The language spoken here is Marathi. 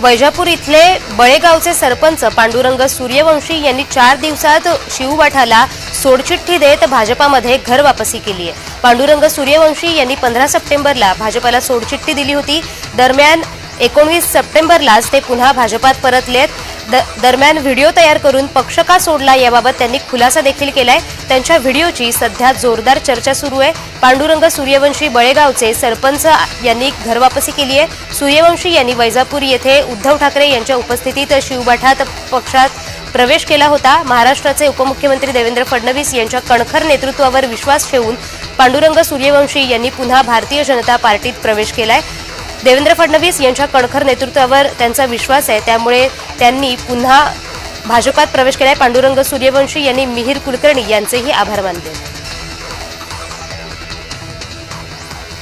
वैजापूर इथले बळेगावचे सरपंच पांडुरंग सूर्यवंशी यांनी चार दिवसात शिववाठाला सोडचिठ्ठी देत भाजपामध्ये घर वापसी केली आहे. पांडुरंग सूर्यवंशी यांनी पंधरा सप्टेंबरला भाजपाला सोडचिठ्ठी दिली होती. दरम्यान एकोणवीस सप्टेंबरलाच ते पुन्हा भाजपात परतलेत द दरम्यान व्हिडिओ तयार करून पक्ष का सोडला याबाबत त्यांनी खुलासा देखील केलाय. त्यांच्या व्हिडिओची सध्या जोरदार चर्चा सुरू आहे. पांडुरंग सूर्यवंशी बळेगावचे सरपंच यांनी घरवापसी केली आहे. सूर्यवंशी यांनी वैजापूर येथे उद्धव ठाकरे यांच्या उपस्थितीत शिवबाठात पक्षात प्रवेश केला होता. महाराष्ट्राचे उपमुख्यमंत्री देवेंद्र फडणवीस यांच्या कणखर नेतृत्वावर विश्वास ठेवून पांडुरंग सूर्यवंशी यांनी पुन्हा भारतीय जनता पार्टीत प्रवेश केलाय. देवेंद्र फडणवीस यांच्या कणखर नेतृत्वावर त्यांचा विश्वास आहे. त्यामुळे त्यांनी पुन्हा भाजपात प्रवेश केलाय. पांडुरंग सूर्यवंशी यांनी मिहीर कुलकर्णी यांचेही आभार मानले.